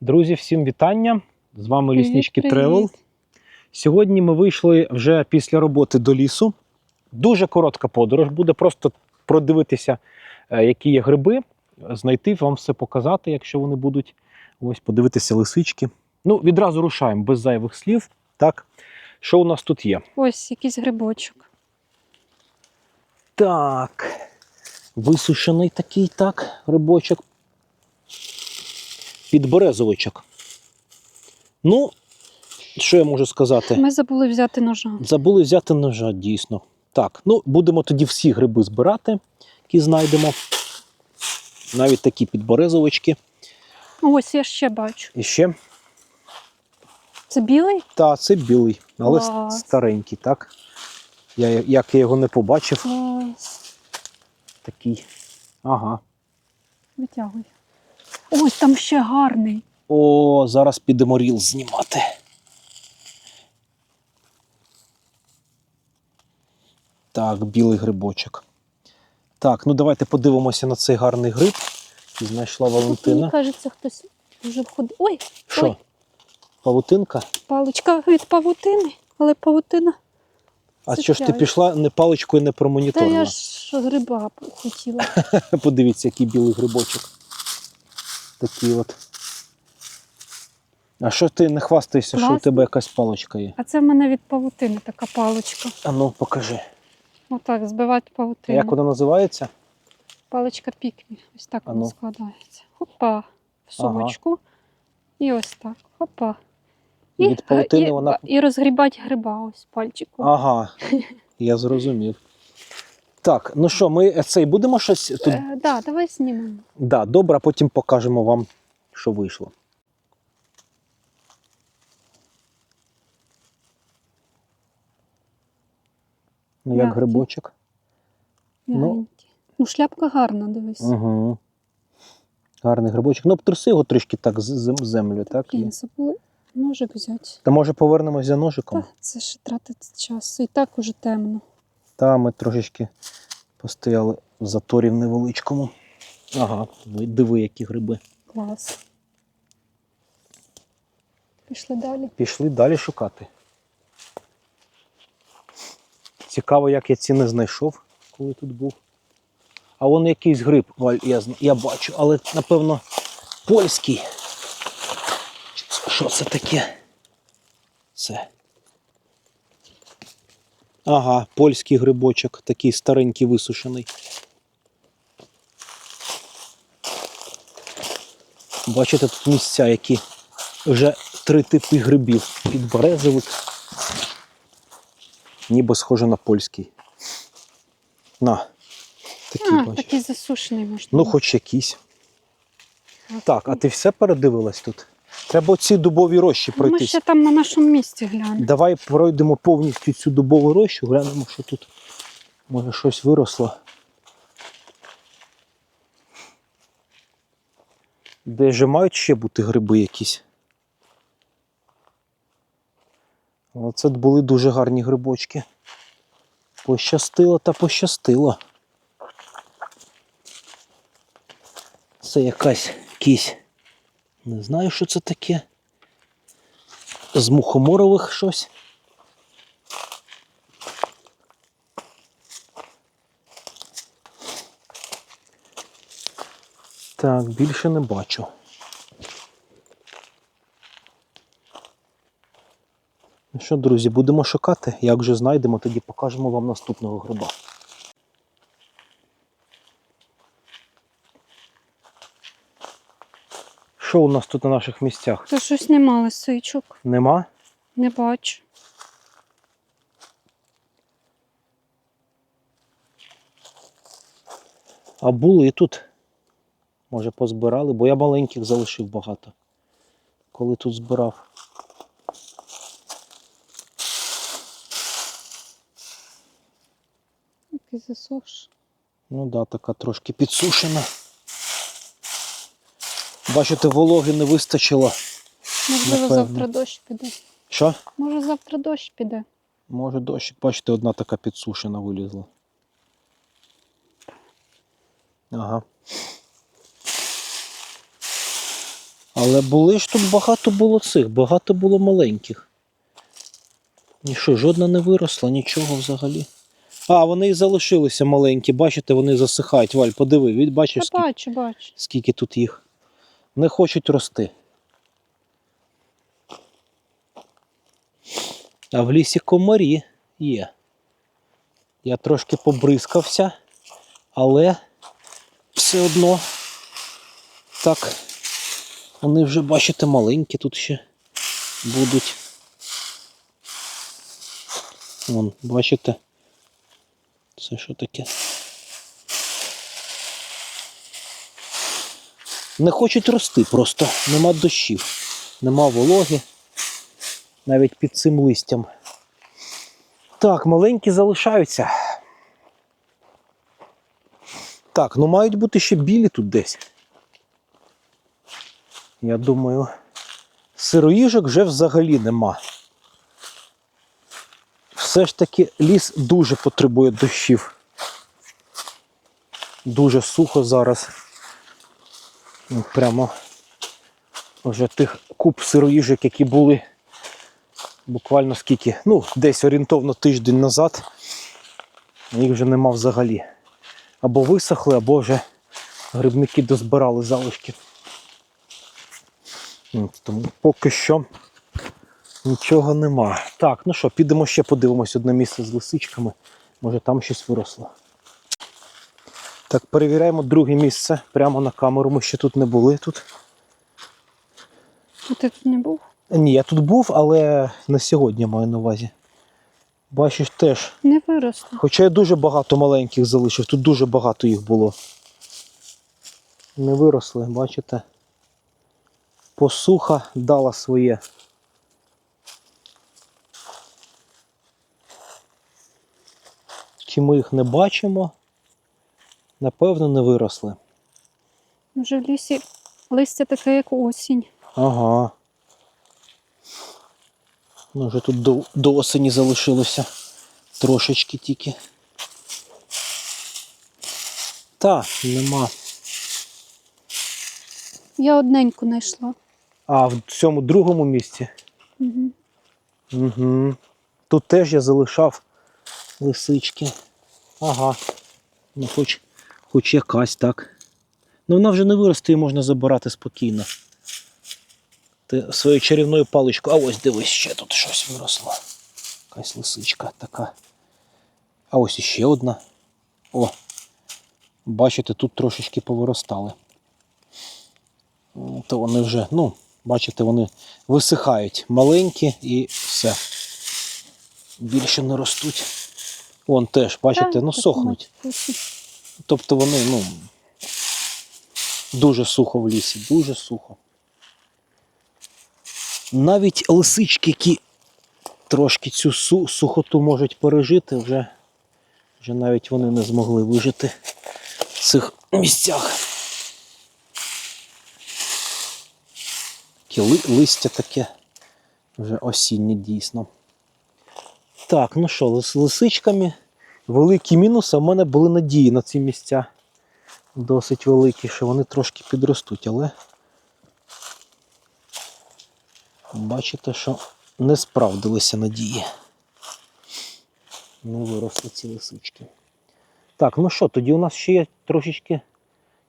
Друзі, всім вітання! З вами Привіт, Ліснички привіт. Тревел. Сьогодні ми вийшли вже після роботи до лісу. Дуже коротка подорож буде просто продивитися, е, які є гриби, знайти, вам все показати, якщо вони будуть. Ось подивитися лисички. Ну, відразу рушаємо без зайвих слів. Так, що у нас тут є? Ось якийсь грибочок. Так. Висушений такий, так, грибочок. Підберезовичок. Ну, що я можу сказати? Ми забули взяти ножа. Забули взяти ножа, дійсно. Так, ну будемо тоді всі гриби збирати, які знайдемо. Навіть такі підберезовички. Ось я ще бачу. І ще. Це білий? Та, це білий, але Клас. старенький, так? Я, як я його не побачив, Клас. такий. Ага. Витягуй. Ось там ще гарний. О, зараз підемо ріл знімати. Так, білий грибочок. Так, ну давайте подивимося на цей гарний гриб. Знайшла Валентина. мені кажеться, хтось вже входить. Ой, Що? ой. Павутинка? паличка від павутини, але павутина. А що ж ти пішла не паличкою, не Та промоніторила? я ж гриба хотіла. Подивіться, який білий грибочок. Такий от. А що ти не хвастаєшся, що у тебе якась паличка є? А це в мене від павутини така паличка. А ну, покажи. Отак, збивати павутину. Як вона називається? Паличка пікмі. Ось так вона ну. складається. Хопа. В сумочку. І ось так. Хопа. Від павутини і, вона- і розгрібати гриба ось пальчиком. Ага, я зрозумів. Так, ну що, ми цей будемо щось тут. Е, да, давай знімемо. Да, добре, а потім покажемо вам, що вийшло. Ну, як М'який. грибочок. Ну. Ну, шляпка гарна, дивись. Угу. Гарний грибочок. Ну, обтруси його трішки так з зем- землю, так? І... Блін, забули ножик взяти. Та може повернемось за ножиком? Та, це ж тратить час. І так уже темно. Та ми трошечки постояли в заторі в невеличкому. Ага, ви- диви, які гриби. Клас. Пішли далі. Пішли далі шукати. Цікаво, як я ці не знайшов, коли тут був. А вон якийсь гриб, Валь, я, я бачу, але напевно польський. Що це таке? Це. Ага, польський грибочок, такий старенький висушений. Бачите, тут місця, які вже три типи грибів. Підберезовик. Ніби схоже на польський. На. Такий А, бачиш. такий засушений можна. Ну, хоч якийсь. Так, а ти все передивилась тут? Треба ці дубові рощі Ну, Ми ще там на нашому місці глянемо. Давай пройдемо повністю цю дубову рощу, глянемо, що тут може щось виросло. Де же мають ще бути гриби якісь? Оце були дуже гарні грибочки. Пощастило та пощастило. Це якась кісь. Не знаю, що це таке з мухоморових щось. Так, більше не бачу. Ну що, друзі, будемо шукати. Як вже знайдемо, тоді покажемо вам наступного гриба. Що у нас тут на наших місцях? То щось нема лисичок. Нема? Не бачу. А були і тут. Може, позбирали, бо я маленьких залишив багато. Коли тут збирав. Який засохш. Ну так, да, така трошки підсушена. Бачите, вологи не вистачило. Можливо, Напевно. завтра дощ піде. Що? Може, завтра дощ піде. Може дощик. Бачите, одна така підсушена вилізла. Ага. Але були ж тут багато було цих, багато було маленьких. І що, жодна не виросла, нічого взагалі. А, вони і залишилися маленькі, бачите, вони засихають. Валь, подиви, бачиш, скільки, бачу, бачу. скільки тут їх. Не хочуть рости. А в лісі комарі є. Я трошки побризкався, але все одно так. Вони вже, бачите, маленькі тут ще будуть. Вон, бачите? Це що таке? Не хочуть рости просто. Нема дощів, нема вологи. Навіть під цим листям. Так, маленькі залишаються. Так, ну мають бути ще білі тут десь. Я думаю, сироїжок вже взагалі нема. Все ж таки ліс дуже потребує дощів. Дуже сухо зараз. Ну, Прямо вже тих куб сироїжок, які були буквально скільки, ну, десь орієнтовно тиждень назад, їх вже нема взагалі. Або висохли, або вже грибники дозбирали залишки. Тому поки що нічого нема. Так, ну що, підемо ще подивимось одне місце з лисичками. Може там щось виросло. Так, перевіряємо друге місце прямо на камеру. Ми ще тут не були тут. А ти тут не був? Ні, я тут був, але на сьогодні маю на увазі. Бачиш теж. Не виросло. Хоча я дуже багато маленьких залишив, тут дуже багато їх було. Не виросли, бачите? Посуха дала своє. Чи ми їх не бачимо? Напевно, не виросли. Вже в лісі листя таке, як осінь. Ага. Ну, вже тут до, до осені залишилося трошечки тільки. Та, нема. Я одненьку знайшла. А в цьому другому місці. Угу. Угу. Тут теж я залишав лисички. Ага. Ну, хоч, хоч якась, так. Ну вона вже не виросте і можна забирати спокійно. Ти своєю чарівною паличкою. А ось дивись, ще тут щось виросло. Якась лисичка така. А ось іще одна. О. Бачите, тут трошечки повиростали. То вони вже, ну, бачите, вони висихають маленькі і все. Більше не ростуть. Вон теж, бачите, ну сохнуть. Тобто вони, ну, дуже сухо в лісі, дуже сухо. Навіть лисички, які трошки цю су- сухоту можуть пережити, вже, вже навіть вони не змогли вижити в цих місцях. Таке ли- листя таке вже осіннє дійсно. Так, ну що, з лисичками великий мінус, а в мене були надії на ці місця. Досить великі, що вони трошки підростуть, але бачите, що не справдилися надії. Не виросли ці лисички. Так, ну що, тоді у нас ще є трошечки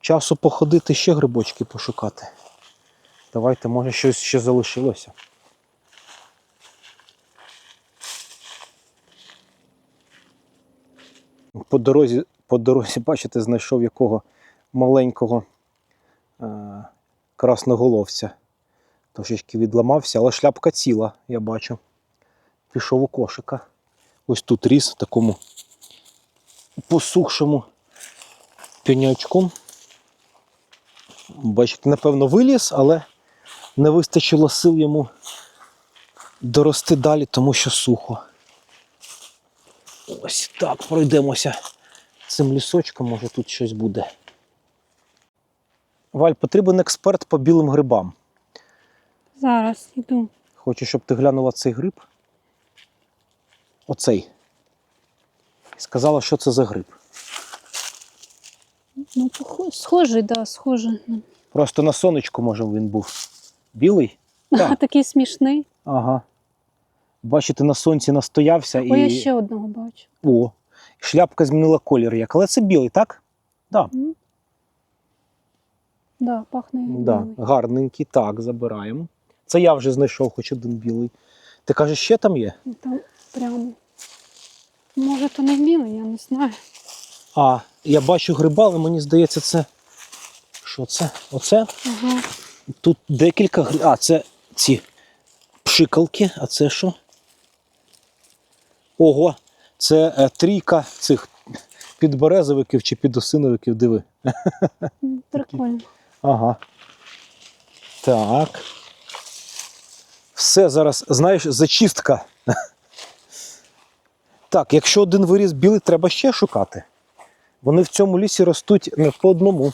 часу походити, ще грибочки пошукати. Давайте, може, щось ще залишилося. По дорозі, по дорозі, бачите, знайшов якого маленького е- красноголовця. Трошечки відламався, але шляпка ціла, я бачу. Пішов у кошика. Ось тут ріс в такому посухшому пенячку. Бачите, напевно, виліз, але не вистачило сил йому дорости далі, тому що сухо. Ось так пройдемося цим лісочком, може тут щось буде. Валь, потрібен експерт по білим грибам. Зараз йду. Хочу, щоб ти глянула цей гриб. Оцей. І сказала, що це за гриб. Ну, схожий, да, схожий. Просто на сонечку, може, він був. Білий? Так. Такий смішний. Ага. Бачите, на сонці настоявся і. Я ще одного бачу. О, шляпка змінила колір як. Але це білий, так? Так. Да. М? Да, пахне Да. Гарненький, так, забираємо. Це я вже знайшов хоч один білий. Ти кажеш, ще там є? Ну, Там прямо. Може, то не білий, я не знаю. А, я бачу гриба, але мені здається, це. Що це? Оце? Ага. Тут декілька грибів. А, це ці пшикалки, а це що? Ого, це е, трійка цих підберезовиків чи підосиновиків, диви. Прикольно. Ага. Так. Все зараз, знаєш, зачистка. Так, якщо один виріс білий, треба ще шукати. Вони в цьому лісі ростуть не по одному.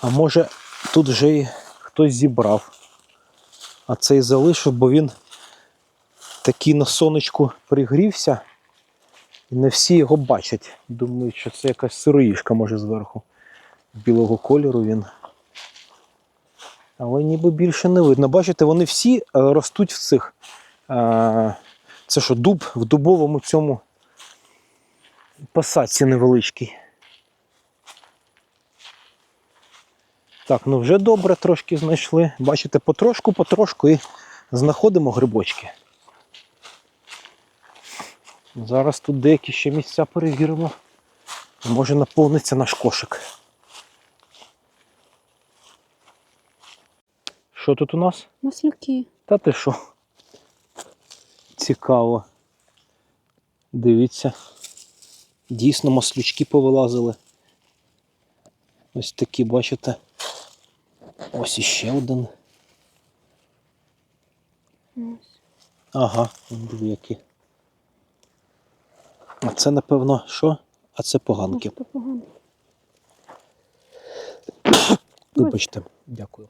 А може, тут вже і хтось зібрав. А цей залишив, бо він такий на сонечку пригрівся. І не всі його бачать. Думають, що це якась сироїшка, може, зверху. Білого кольору він. Але ніби більше не видно. Бачите, вони всі е, ростуть в цих. Е, це що, дуб в дубовому цьому посадці невеличкій. Так, ну вже добре трошки знайшли. Бачите, потрошку, потрошку і знаходимо грибочки. Зараз тут деякі ще місця перевіримо. Може наповниться наш кошик. Що тут у нас? Маслюки. Та ти що? Цікаво. Дивіться. Дійсно маслючки повилазили. Ось такі, бачите. Ось іще один. Ага, диви які. А це, напевно, що? А це поганки. Вибачте, дякую.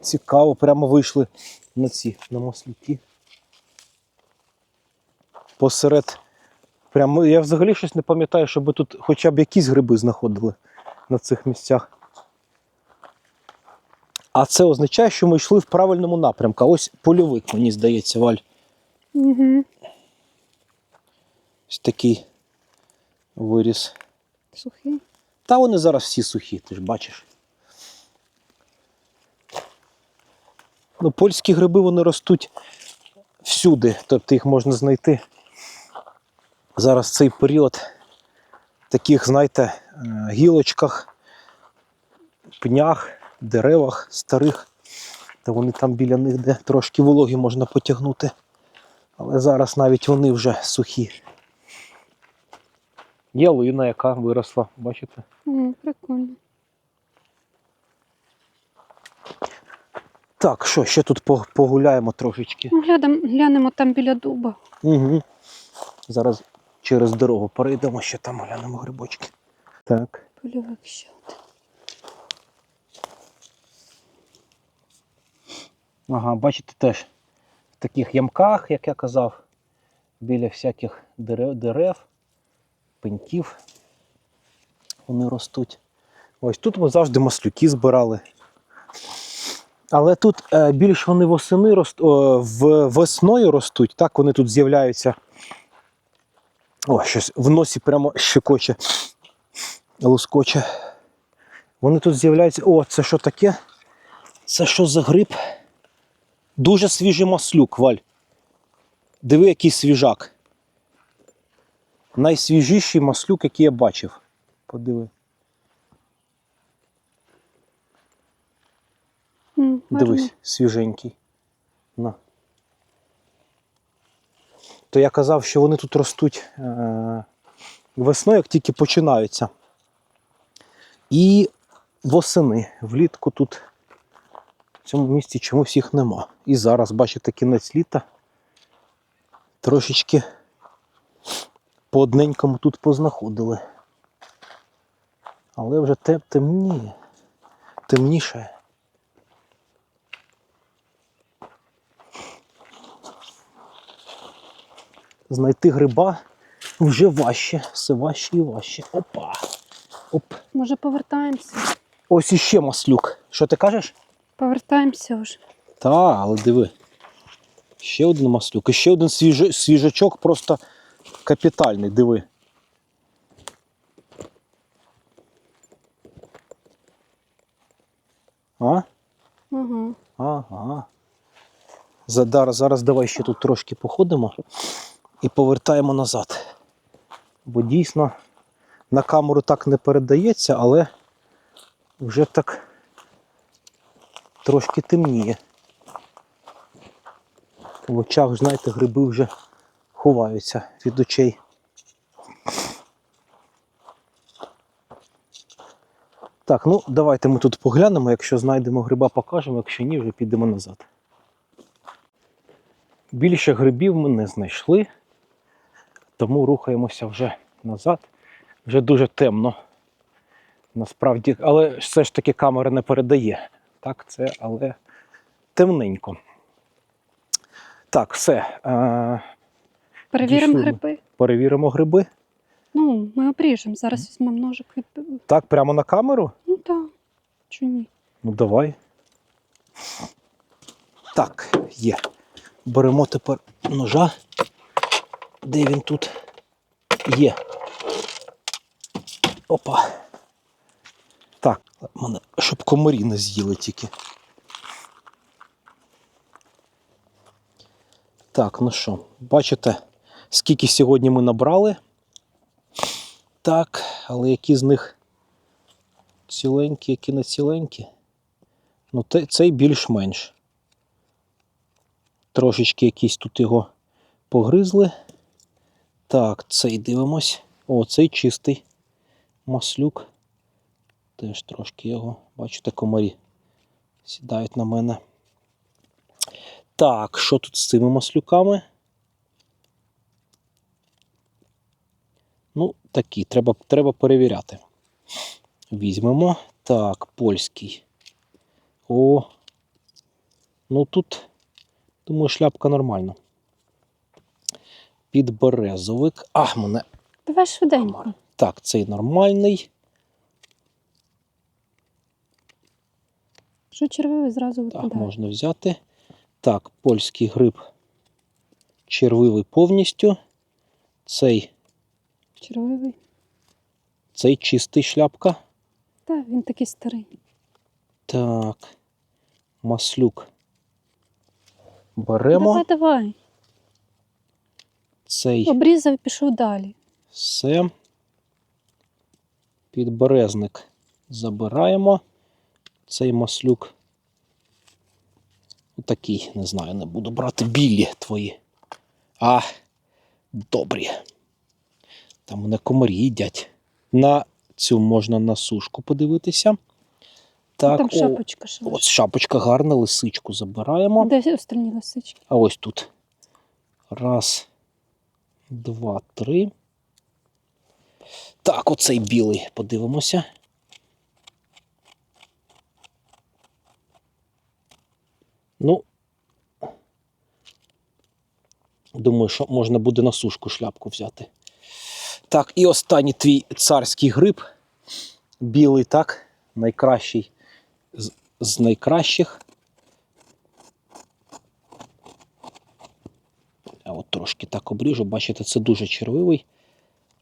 Цікаво, прямо вийшли на ці на маслюки. Посеред. Прямо я взагалі щось не пам'ятаю, щоб тут хоча б якісь гриби знаходили на цих місцях. А це означає, що ми йшли в правильному напрямку. Ось польовик, мені здається, Валь. Угу. Ось такий виріс. Сухий. Та вони зараз всі сухі, ти ж бачиш. Ну, польські гриби вони ростуть всюди, тобто їх можна знайти. Зараз цей період в таких, знаєте, е, гілочках, пнях, деревах старих, та вони там біля них, де трошки вологі можна потягнути. Але зараз навіть вони вже сухі. Є лина, яка виросла, бачите? О, прикольно. Так, що, ще тут погуляємо трошечки. Ну, глянемо, глянемо там біля дуба. Угу. Зараз через дорогу перейдемо, ще там глянемо грибочки. Так. Польовик ще один. Ага, бачите теж в таких ямках, як я казав, біля всяких дерев, дерев пеньків вони ростуть. Ось тут ми завжди маслюки збирали. Але тут е, більш вони восени рост, в, весною ростуть, так вони тут з'являються. О, щось в носі прямо щекоче, лускоче. Вони тут з'являються. О, це що таке? Це що за гриб? Дуже свіжий маслюк, Валь. Диви, який свіжак. Найсвіжіший маслюк, який я бачив. Подиви. Гарно. Дивись, свіженький. На. То я казав, що вони тут ростуть е- весною, як тільки починаються. І восени. Влітку тут в цьому місці чомусь їх нема. І зараз, бачите, кінець літа. Трошечки по одненькому тут познаходили. Але вже тем, темніє. Темніше. знайти гриба вже важче, все важче і важче. Опа. Оп. Може, повертаємося? Ось іще маслюк. Що ти кажеш? Повертаємося вже. Та, але диви. Ще один маслюк. І ще один свіжа- свіжачок просто капітальний, диви. А? Ага. Ага. Зараз, зараз давай ще тут трошки походимо і повертаємо назад. Бо дійсно на камеру так не передається, але вже так трошки темніє. В очах, знаєте, гриби вже ховаються від очей. Так, ну давайте ми тут поглянемо. Якщо знайдемо гриба, покажемо, якщо ні, вже підемо назад. Більше грибів ми не знайшли, тому рухаємося вже назад. Вже дуже темно. Насправді, але все ж таки камера не передає. Так, це, але темненько. Так, все. Е- Перевіримо Дійшли гриби. перевіримо гриби. Ну, ми обріжемо. Зараз візьмемо ножик від. Так, прямо на камеру? Ну так. Чи ні? Ну, давай. Так, є. Беремо тепер ножа. Де він тут? Є. Опа. Так, мене, щоб комарі не з'їли тільки. Так, ну що, бачите, скільки сьогодні ми набрали. Так, але які з них ціленькі, які не ціленькі. Ну, цей більш-менш. Трошечки якісь тут його погризли. Так, цей дивимось. О, цей чистий маслюк. Теж трошки його, бачите, комарі сідають на мене. Так, що тут з цими маслюками? Ну, такі, треба, треба перевіряти. Візьмемо. Так, польський. О. Ну тут, думаю, шляпка нормальна. Підберезовик. А, мене. Давай швиденько. Так, цей нормальний. Що червивий зразу Так, можна взяти. Так, польський гриб червивий повністю. Цей, Червивий. цей чистий шляпка. Так, він такий старий. Так. Маслюк. Беремо. Давай, давай. Цей. Обрізав і пішов далі. Все. Підберезник забираємо. Цей маслюк. Такий, не знаю, не буду брати білі твої. А, добрі. Там мене комарі їдять. На цю можна на сушку подивитися. Так, Там о, шапочка ще. Ось шапочка гарна, лисичку забираємо. Де остальні лисички? А ось тут. Раз, два, три. Так, оцей білий. Подивимося. Ну. Думаю, що можна буде на сушку шляпку взяти. Так, і останній твій царський гриб. Білий, так, найкращий з, з найкращих. Я от трошки так обріжу, бачите, це дуже червивий.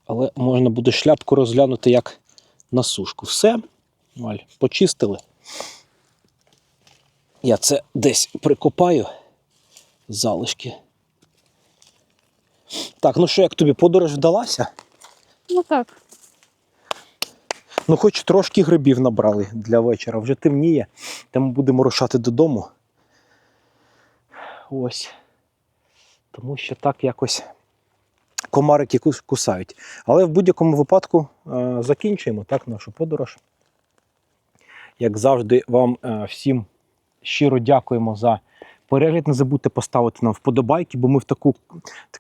Але можна буде шляпку розглянути як на сушку. Все, Валь, почистили. Я це десь прикопаю залишки. Так, ну що, як тобі подорож вдалася? Ну так. Ну, хоч трошки грибів набрали для вечора. Вже темніє, тому будемо рушати додому. Ось. Тому що так якось комарики кус- кусають. Але в будь-якому випадку е, закінчуємо так, нашу подорож. Як завжди, вам е, всім щиро дякуємо за перегляд. Не забудьте поставити нам вподобайки, бо ми в таку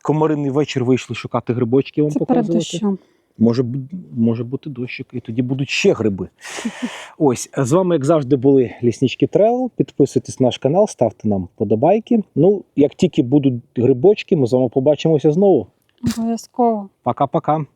комаринний вечір вийшли шукати грибочки вам Це перед показувати. дощом. Може, може бути дощик, і тоді будуть ще гриби. Ось, з вами, як завжди, були ліснички Тревел. Підписуйтесь на наш канал, ставте нам подобайки. Ну, як тільки будуть грибочки, ми з вами побачимося знову. Обов'язково. Пока-пока.